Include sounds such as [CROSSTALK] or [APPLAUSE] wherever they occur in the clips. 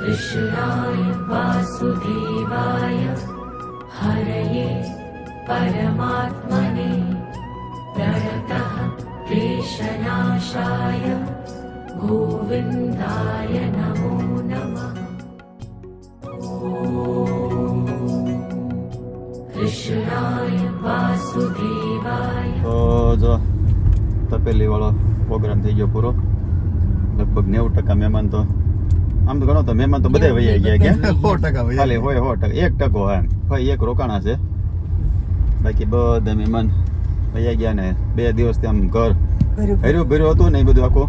कृष्णाय वासुदेवाय हरये परमात्मने प्रणतः क्लेशनाशाय गोविन्दाय नमो नमः ॐ कृष्णाय वासुदेवाय તો જો તપેલી વાળો પ્રોગ્રામ થઈ ગયો પૂરો લગભગ નેવું ટકા મહેમાન તો આમ તો ગણો તો મહેમાન તો બધા વૈયા ગયા કે સો ટકા ખાલી હોય સો ટકા એક ટકો હા ભાઈ એક રોકાણા છે. બાકી બધા મહેમાન વૈયા ગયા ને બે દિવસ આમ ઘર હર્યું ભર્યું. હતું ને એ બધું આખું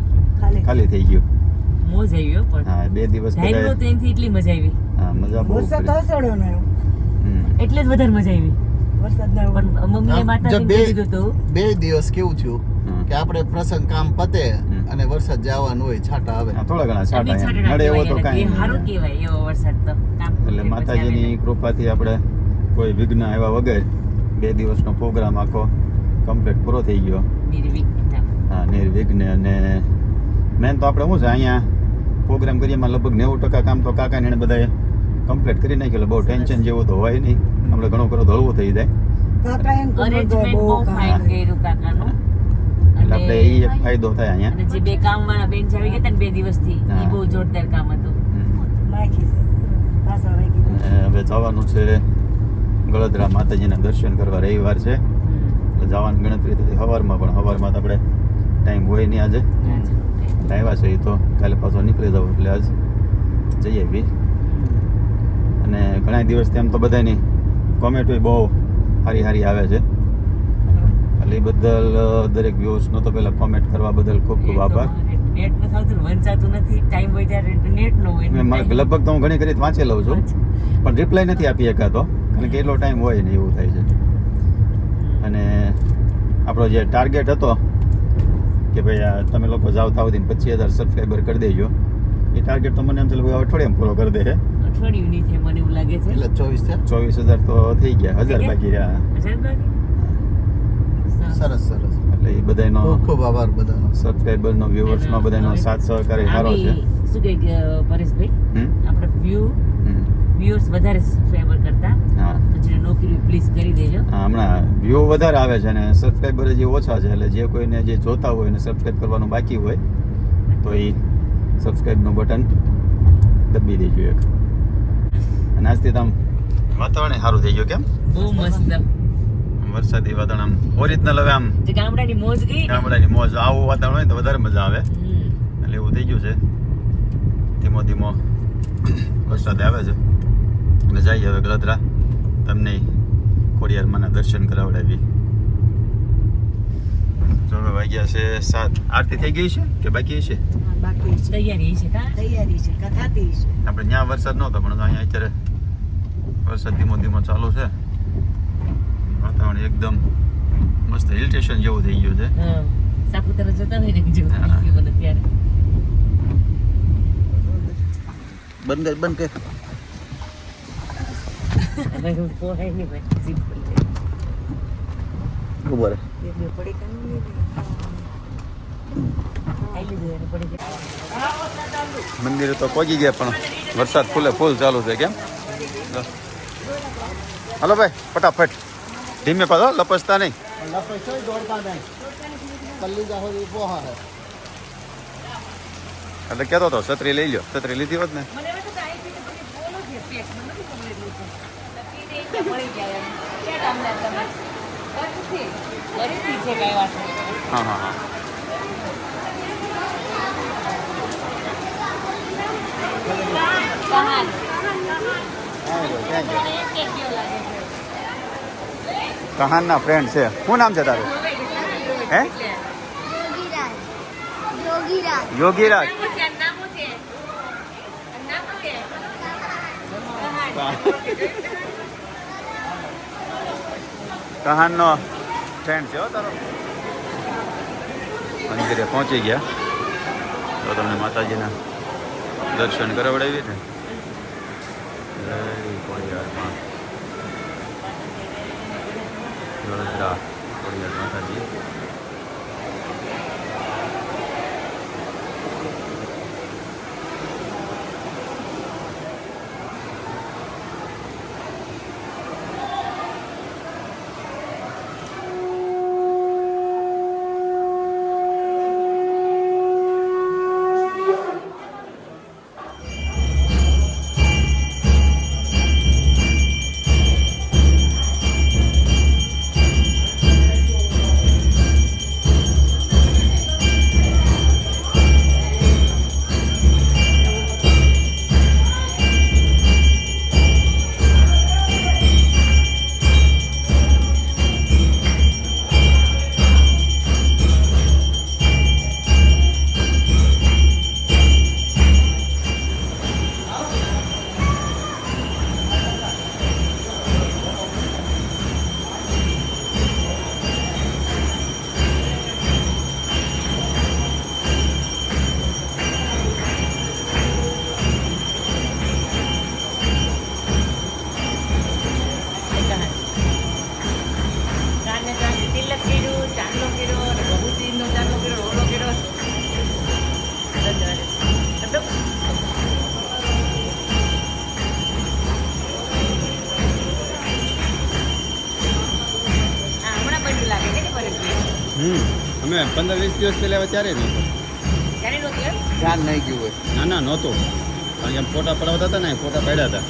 ખાલી. થઈ ગયું. મોજ આવી પણ. હા બે દિવસ બધા એટલી મજા આવી. હા મજા બહુ વરસાદ તો કરી. ને હમ. એટલે જ વધારે મજા આવી. વરસાદ ના પણ મમ્મીએ આમ બે બે દિવસ કેવું થયું કે આપણે પ્રસંગ કામ પતે. અને વરસાદ જવાનું હોય છાંટા આવે. થોડા ઘણા છાંટા નડે એવો તો કાંઈ સારું કહેવાય એવો વરસાદ તો. એટલે માતાજીની કૃપાથી આપણે કોઈ વિઘ્ન આવ્યા વગર બે દિવસનો પ્રોગ્રામ આખો કમ્પ્લીટ પૂરો થઈ ગયો. હા નિર્વિઘ્ન અને મેન તો આપણે શું છે અહીંયા પ્રોગ્રામ કરીએ એમાં લગભગ નેવું ટકા કામ તો કાકા ને બધાએ કમ્પ્લીટ કરી નાખ્યું એટલે બહુ ટેન્શન જેવું તો હોય નહીં. આપણે ઘણો કરો ધળવું થઈ જાય. એટલે આપણે એ એક ફાયદો થાય અહીંયા. અને જે બે કામવાળા બેન જે આવી ગયા હતા ને બે દિવસથી. એ બહુ જોરદાર કામ હતું. હવે જવાનું છે ગળદરા માતાજીના દર્શન કરવા રવિવાર છે. એટલે જવાની ગણતરી થતી સવારમાં પણ સવારમાં તો આપણે ટાઈમ હોય નહીં આજે. આવ્યા છે એ તો કાલે પાછો નીકળી જવું એટલે આજ જઈએ બી. અને ઘણા દિવસથી એમ તો બધાની કોમેન્ટ બહુ સારી સારી આવે છે. એટલે એ બદલ દરેક વ્યૂઅર્સનો તો પહેલાં કોમેન્ટ કરવા બદલ ખૂબ ખૂબ આભાર. નેટ નથી આવતું વંચાતું નથી ટાઈમ હોય ત્યારે નેટ નો હોય. મેં મારે લગભગ તો હું ઘણી કરી વાંચી લઉં છું પણ રિપ્લાય નથી આપી શકાતો કારણ કે એટલો ટાઈમ હોય ને એવું થાય છે. અને આપણો જે ટાર્ગેટ હતો કે ભાઈ આ તમે લોકો જાવ તાવ દિન પચીસ હજાર સબસ્ક્રાઈબર કરી દેજો. એ ટાર્ગેટ તો મને એમ લગભગ અઠવાડિયામાં પૂરો કરી દે છે. અઠવાડિયું નહીં થાય મને એવું લાગે છે. એટલે ચોવીસ ચોવીસ હજાર તો થઈ ગયા હજાર બાકી રહ્યા. હજાર બાકી? સરસ સરસ. એટલે એ બધાનો ખૂબ ખૂબ આભાર બધાનો. સબસ્ક્રાઇબરનો વ્યૂઅર્સનો બધાનો સાથ સહકાર એ સારો છે. શું કહે કે પરેશભાઈ? આપણે વ્યૂ વ્યૂઅર્સ વધારે સબસ્ક્રાઇબર કરતા. હા. તો જેને નોકરી પ્લીઝ કરી દેજો. હા, હમણાં વ્યૂ વધારે આવે છે અને સબસ્ક્રાઈબર જે ઓછા છે એટલે જે કોઈને જે જોતા હોય એને સબસ્ક્રાઈબ કરવાનું બાકી હોય તો એ સબસ્ક્રાઈબનું બટન દબી દેજો એક. અને આજથી તો વાતાવરણ સારું થઈ ગયું કેમ? બહુ મસ્ત. વરસાદી વાતાવરણ આમ ઓરિજિનલ હવે આમ ગામડાની મોજ ગઈ ગામડાની મોજ આવું વાતાવરણ હોય તો વધારે મજા આવે. એટલે એવું થઈ ગયું છે. ધીમો ધીમો વરસાદ આવે છે. અને જઈએ હવે ગલદરા તમને ખોડિયારમાંના દર્શન કરાવડાવી. હવે વાગ્યા છે સાત. આરતી થઈ ગઈ છે કે બાકી છે? બાકી છે. તૈયારી છે કા? તૈયારી છે. આપણે ત્યાં વરસાદ નહોતો પણ અહીંયા અત્યારે વરસાદ ધીમો ધીમો ચાલુ છે. વાતાવરણ એકદમ મસ્ત હિલ સ્ટેશન જેવું થઈ ગયું છે હા. સાપુતારા જતા હોય ને જો હા. મને ત્યારે બંધ કર બંધ કર ભાઈ હું પોહાય નહીં ભાઈ સિમ્પલ છે ઊભો રહે બે બે પડી કામ ખાઈ લીધું એને પડી ગયું. મંદિરે તો પહોંચી ગયા પણ વરસાદ ફૂલે ફૂલ ચાલુ છે કેમ હલો ભાઈ ફટાફટ ધીમે પાડો લપસતા નહીં એટલે કહેતો હતો છત્રી લઈ લ્યો છત્રી લીધી હોત ને નહીં. હા હા હા થેન્ક ક્યાં ગયા? એક એક જેવો લાગે છે. કહાનના ફ્રેન્ડ છે. શું નામ છે તારું? હે? યોગીરાજ. કહાનનો ફ્રેન્ડ છે હો તારો. મંદિરે પહોંચી ગયા. તો તમને માતાજીના દર્શન કરાવડાવી ને જય 清らかな森谷正治 દિવસ પહેલા આવ્યા ત્યારે નહોતો ધ્યાન નહીં ગયું હોય. ના ના નહોતો. કારણ કે આમ ફોટા પડાવતા હતા ને ફોટા પાડ્યા હતા.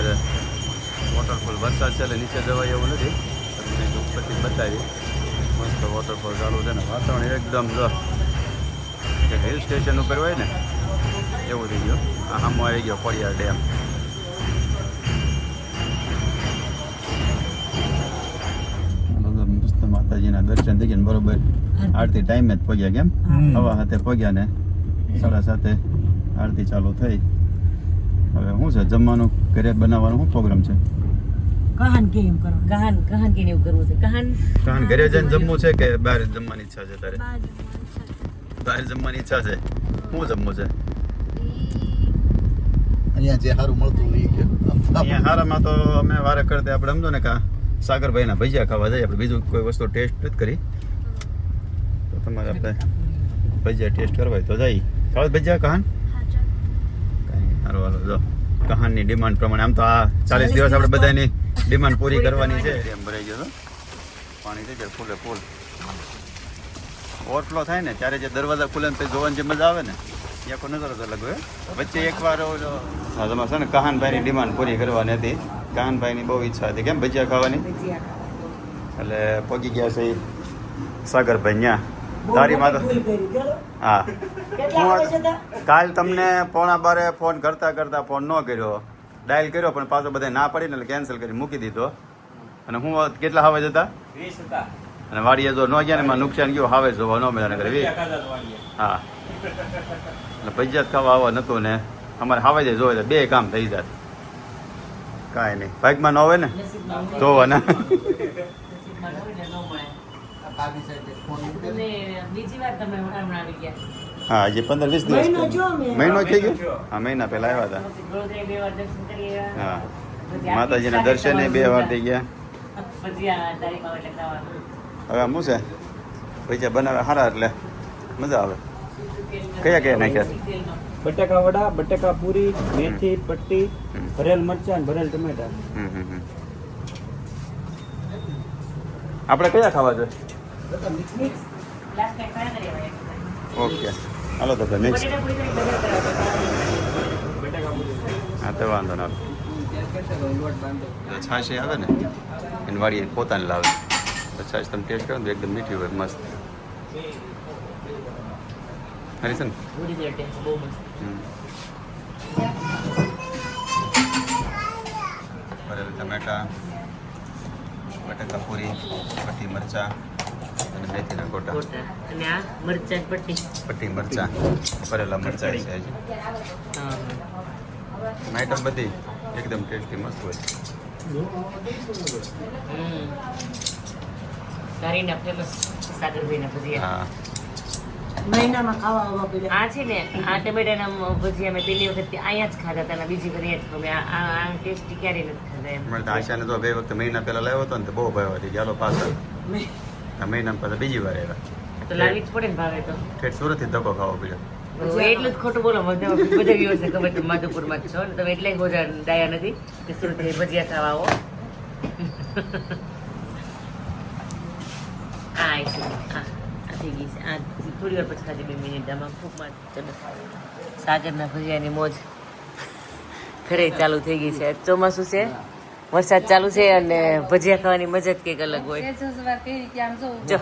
આ વોટરફોલ વરસાદ છે એટલે નીચે જવાય એવું નથી. તમને ઉપરથી બતાવી મસ્ત વોટરફોલ ચાલુ છે ને વાતાવરણ એકદમ જો કે હિલ સ્ટેશન ઉપર હોય ને એવું થઈ ગયું. આ સામો આવી ગયો ખોડિયાર ડેમ. માતાજીના દર્શન થઈ ગયા ને બરોબર. આરતી ટાઈમે જ પગ્યા કેમ? હવા હાથે પગ્યા ને સાડા સાતે આરતી ચાલુ થઈ. હવે શું છે જમવાનું ઘરે બનાવવાનો શું પ્રોગ્રામ છે? કહાન એમ કરો કહાન કહાન કે એવું કરવું છે? કહાન કાન ઘરે જઈને જમવું છે કે બહાર જમવાની ઈચ્છા છે તારે? બહાર જમવાની ઈચ્છા છે. શું જમવું છે? અહીંયા જે સારું મળતું હોય કે. અહીંયા હારામાં તો અમે વારે કરતે આપણે સમજો ને કા સાગરભાઈના ભજીયા ખાવા જઈએ. આપણે બીજું કોઈ વસ્તુ ટેસ્ટ નથી કરી. તો તમારે આપણે ભજીયા ટેસ્ટ કરવા તો જઈ ખાવા ભજીયા કહાન કાંઈ સારું હાલો જો. કહાનની ડિમાન્ડ પ્રમાણે આમ તો આ ચાલીસ દિવસ આપણે બધાની ડિમાન્ડ પૂરી કરવાની છે. એમ ભરાઈ ગયો તો? પાણી થઈ જાય ફૂલે ફૂલ. ઓવરફ્લો થાય ને ત્યારે જે દરવાજા ખુલે ને જોવાની જે મજા આવે ને એ આખો નજારો જ અલગ હોય. વચ્ચે એકવાર તમારે છે ને કહાનભાઈની ડિમાન્ડ પૂરી કરવાની હતી. કહાનભાઈની બહુ ઈચ્છા હતી. કેમ? ભજીયા ખાવાની? એટલે પગી ગયા છે સાગરભાઈ ન્યા. તારી માતા હા. હું કાલ તમને પોણા બારે ફોન કરતા કરતા ફોન ન કર્યો. ડાયલ કર્યો પણ પાછો બધા ના પડીને એટલે કેન્સલ કરી મૂકી દીધો. અને હું કેટલા હાવે જતા? અને વાડીએ જો ન ગયા ને એમાં નુકસાન ગયું હાવે જોવા ન મળ્યા નકર વી. હા. એટલે ભજીયાત ખાવા આવવા નતું ને અમારે હાવે જાય જોવે બે કામ થઈ જાત કાંઈ નહીં. બાઇકમાં ન હોય ને? જોવા ન. બીજી વાર તમે હમણાં આવી ગયા. હા હજી પંદર વીસ દિવસ મહિનો મહિનો થઈ ગયો? હા મહિના પહેલા આવ્યા હતા. હા. માતાજીના દર્શન બે વાર થઈ ગયા. હવે આમ છે પૈસા બનાવે સારા એટલે. મજા આવે. કયા કયા નાખ્યા? બટેકા વડા બટાકા પૂરી મેથી પટ્ટી ભરેલ મરચાં ભરેલ ટમેટા. હમ હમ હમ. આપણે કયા ખાવા આવ્યા. ઓકે. હાલો તો ભાઈ મિક્સ હા, તો વાંધો ના છાશ આવે ને, એની વાળી પોતાને લાવે. તો છાશ તમે ટેસ્ટ કરો ને એકદમ મીઠી હોય, મસ્ત. હરીશન મસ્ત. ટમેટા, બટાકા પૂરી પટ્ટી મરચા. અને મેથીના ગોટા. ગોટા. અને આ મરચાં પટ્ટી. પટ્ટી મરચા. ભરેલા મરચા છે આઈટમ બધી એકદમ ટેસ્ટી મસ્ત હોય. ફેમસ સાગરભાઈના ભજીયા. હા. મહિનામાં ખાવા આવવા પડ્યા આ છે ને આ ટમેટાના ભજીયા મેં વખત અહીંયા જ ખાધા હતા બીજી અહીંયા જ આ આ ટેસ્ટી ક્યારેય નથી ખાધા એમ. આશાને તો બે વખત મહિના પહેલા લાવ્યો હતો ને તો બહુ ભાવ હતી. ચાલો પાછળ આ મહિના પાછા બીજી વાર આવ્યા. તો લાવવી જ પડે ને ભાવે તો. ઠેઠ સુરતથી ધક્કો ખાવો પડ્યો. એટલું જ ખોટું બોલો મને બધા વ્યવસ્થા ખબર છે માધુપુરમાં છો ને તમે એટલે ગોજા ડાયા નથી કે સુરત ભજીયા ખાવા આવો. આ આવી છે આ થઈ ગઈ છે. આ થોડી વાર પછી ખાધી બે મિનિટ આમાં ખૂબ ચલો. સાગરના ભજીયાની મોજ ઘરે ચાલુ થઈ ગઈ છે. ચોમાસું છે? વરસાદ ચાલુ છે અને ભજીયા ખાવાની મજા જ કંઈક અલગ હોય. જો.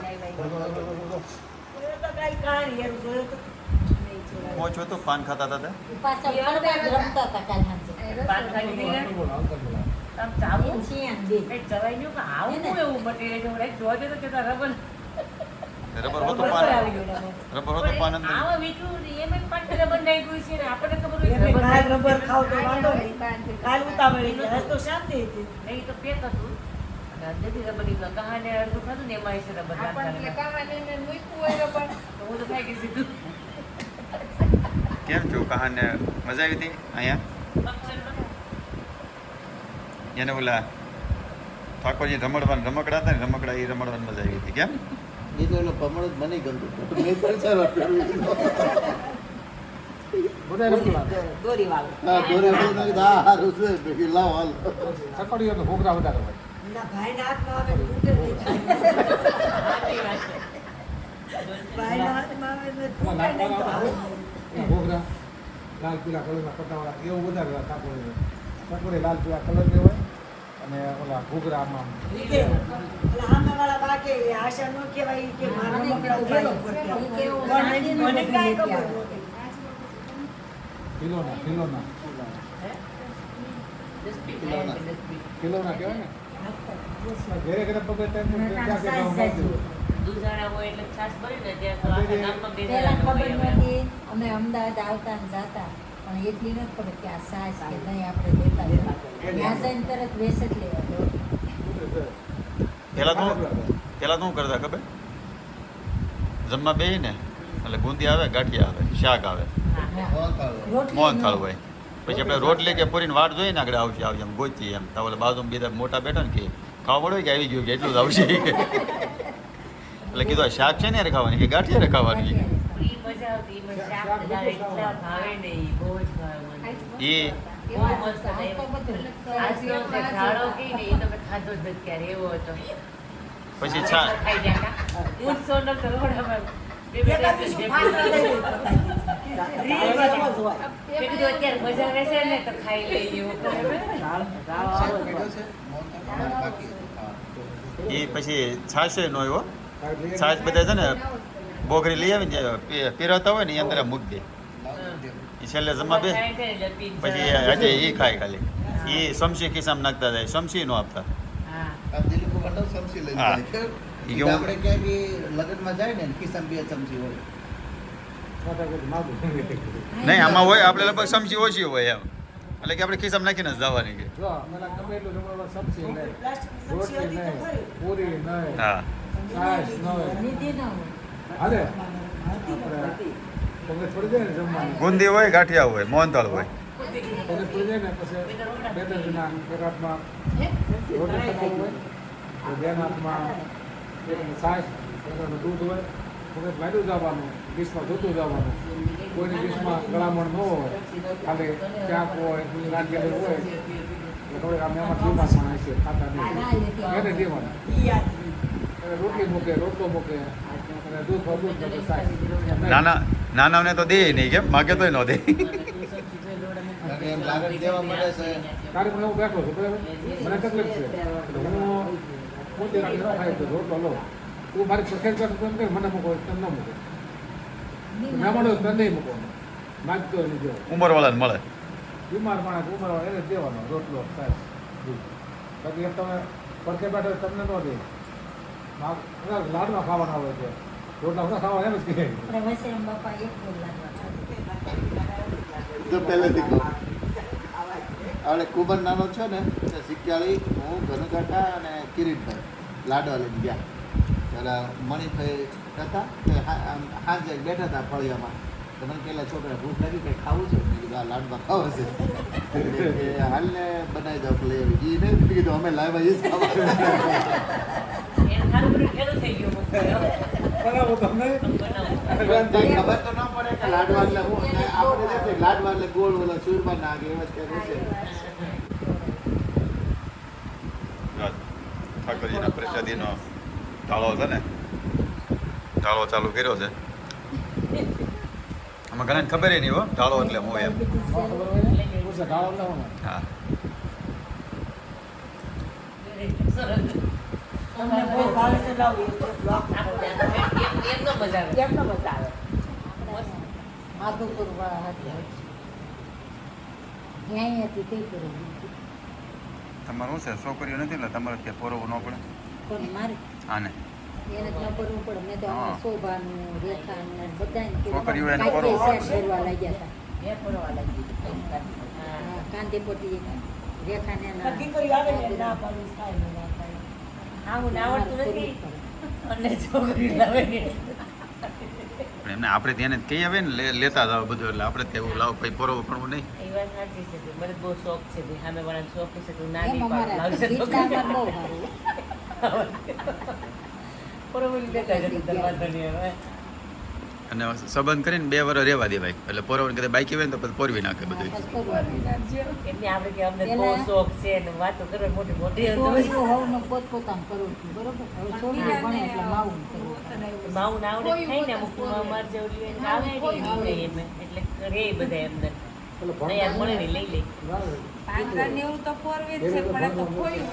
પહોંચો તો પાન ખાતા હતા તે? પાન ખાલી રબર હોતો પાન. રબર. હોતો પાન અંદર. આવા મીઠું એમ પાન રબર નાખ્યું છે ને આપણને ખબર હોય રબર ખાવ તો વાંધો નહીં. કાલ ઉતાવળી ગયા. હસ તો શાંતિ હતી. નહીં તો પેટ હતું. અંદરથી રબર નીકળ્યો. કહાને અડધું ખાધું ને એમાં છે રબર નાખવાનું. તો હું તો ખાઈ ગઈ સીધું. કેમ છો કહાને? મજા આવી હતી અહીંયા? એને ઓલા ઠાકોરજી રમડવાન રમકડા હતા ને રમકડા એ રમડવાની મજા આવી હતી. કેમ? એ તો એનો કમળ જ મને ગમતું. મેં હોય. એના ભાઈના હાથમાં આવે ને લાલ પટ્ટાવાળા એવું વધારે લાલ પીળા કલર હોય. અને ઓલા ઘોઘરામાં. કિલોના કિલોના. કિલોના. કહેવાય ને? ઘરે ઘરે પગે ત્યાં અમે અમદાવાદ આવતા ને જાતા. પણ એટલી નથી પડે કે આ સાસ કે નહીં આપણે લેતા ત્યાં જઈને તરત વેસ જ લેવા દો. પેલા તો પેલા તો શું કરતા ખબર? જમવા બે ને એટલે બુંદી આવે ગાંઠિયા આવે શાક આવે. મોહન થાળ. હોય. પછી આપણે રોટલી કે પૂરીને વાટ જોઈએ ને આગળ આવશે આવશે એમ ગોતી એમ. તો ઓલા બાજુ બીજા મોટા બેઠા ને કે ખાવા પડે કે આવી ગયું કે એટલું જ આવશે? [LAUGHS] એટલે કીધું શાક છે ને ખાવાની કે ગાંઠિયા રે ખાવાની? આવતી મને શાક દાળ એટલા ભાવે ને બહુ જ ભાવે મને એ બહુ મસ્ત આજ તો હતો. બધું. આજનો જે ઢાળો કહી ને એ તો ખાધો જ ક્યારે એવો હતો. પછી છા ખાઈ ગયા? સોનલ તો રોડામાં બે બે અત્યારે મજા રહેશે ને તો ખાઈ લઈએ એવું. એ પછી છાશે નો એવો? છાશ બધા છે ને બોગરી લઈ આવીને પીરવતા હોય ને એ અંદર મૂકી દે. એ છેલ્લે જમા બે. પછી આજે એ ખાય ખાલી. એ સમસી ખિસ્સામાં નાખતા જાય. સમસી નો આપતા? આપણે ક્યાંય બી લગ્નમાં જાય ને ખિસ્સામાં બે ચમચી હોય. નહીં આમાં હોય આપણે લગભગ સમસી ઓછી હોય એમ. એટલે કે આપણે ખિસ્સામાં નાખીને જ જવાની કે. હા. હોય હાલે પગે થોડી જાય ને જમવાનું. ગુંદી હોય ગાંઠિયા હોય મોહનથાળ હોય. પગે થોડી જાય ને પછી બે ત્રણ જણા એક હાથમાં રોટી હોય બેન હાથમાં એક છાશ એક દૂધ હોય પગે વાળ્યું જવાનું ડીશમાં જોતું જવાનું. કોઈની ડીશમાં ગળામણ ન હોય ખાલી ચાક હોય નારિયેળ હોય એટલે થોડીક આમ એમાં ધીમા માણસ છે ખાતા નહીં. એને રોટલી મૂકે રોટલો મૂકે. દૂધ હોય દૂધ નાના નાનાઓને તો દે નહીં કેમ? માગે તોય ન દે. એમ દેવા મળે છે. તારે હું બેઠો છું બરાબર? મને તકલીફ છે. હું હું તે રોટલો લો તું મારી પસેજ બેઠો તો કે મને મૂકો તને ન મૂકો. ના મળો તને નહીં મૂકો માગતો નહીં જો ઉંમરવાળાને મળે. બીમાર માણસ ઉમર હોય એને દેવાનો રોટલો સાહેબ. બાકી એમ તમે પડખે બેઠો તમને ન દે. લાડવા ખાવાના હોય છે. રોટલા બધા ખાવા એમ જ કહે તો પહેલેથી કહું. આપણે કુંભર નાનો છે ને તો સિક્કાળી હું ધનુકાકા અને કિરીટભાઈ લાડવા લઈને ગયા. પેલા મણિભાઈ હતા તે હાંજે બેઠા હતા ફળિયામાં. તો મને પેલા છોકરા ભૂખ લાગી કંઈ ખાવું છે? મેં કીધું આ લાડવા ખાવા છે. એટલે કે હાલને બનાવી દો લઈ આવી એ નહીં મેં કીધું અમે લાવ્યા એ જ ખાવા સારું બધું ખેલું થઈ ગયું તમને ખબર તો ન પડે કે લાડવા એટલે હું આપણે લાડવા એટલે ગોળ ઓલા ચૂરમા નાગે એવા હશે ઠાકોરજીના પ્રસાદીનો ઢાળો છે ને? ઢાળો ચાલુ કર્યો છે. આમાં ઘણા ખબર નહીં હો ઢાળો એટલે હું એમ. હા. સરસ. તમને બહુ ભાવે છે લાવું એ બ્લોક આખું દાંત. એમ- એમનો મજા આવે. કેમનો મજા આવે. માધુપુર વાળા હતા ક્યાંય હતી તે પૂરું તમારું શું છે? છોકરીઓ નથી? એટલે તમારે ત્યાં પોરવું ન પડે? મારે? આને. એને જ ન કરવું પડે. મેં તો શોભાનું રેખાનું બધાને. છોકરીઓ એને કરવું. કરવા લાગ્યા હતા. એ લાગી કાંતિપોટી રેખાને દીકરી આવે ને આવડતું નથી અને છોકરી લાવે પણ એમને આપણે ત્યાં કહી આવે ને લે- લેતા જાવ બધું એટલે આપણે તેવું લાવ ભાઈ પરોવો પણ નહીં એ વાત સાચી છે મને બહુ શોખ છે ભાઈ સામે વાળાને શોખ છે તું ના નહીં પાડું. લાવશે તો ગીતામાં બહુ સારું. બરોબર લેતા જતો તાર વાંધો નહીં હવે અને સંબંધ કરીને બે વર્ષ રહેવા દેવાય એટલે પોરવણ કદાચ બાઈક આવે ને તો પછી પોરવી નાખે બધું. કરવાનું. આપણે કે અમને બહુ શોખ છે ને વાતો કરવા મોટી મોટી હોવને પોતપોતાનું કરવું હતું, બરોબર? હવે છોકરીઓ ભણે એટલે માવું આવડે થાય ને અમુક અમારે જે ઓલી હોય આવે ને એ નહીં રહે એમ. એટલે રે બધા અંદર એટલે નહીં મળે ને લઈ લે. ભણવાનું પાંત્રા ને એવું તો પોરવે છે પણ તો ખોયું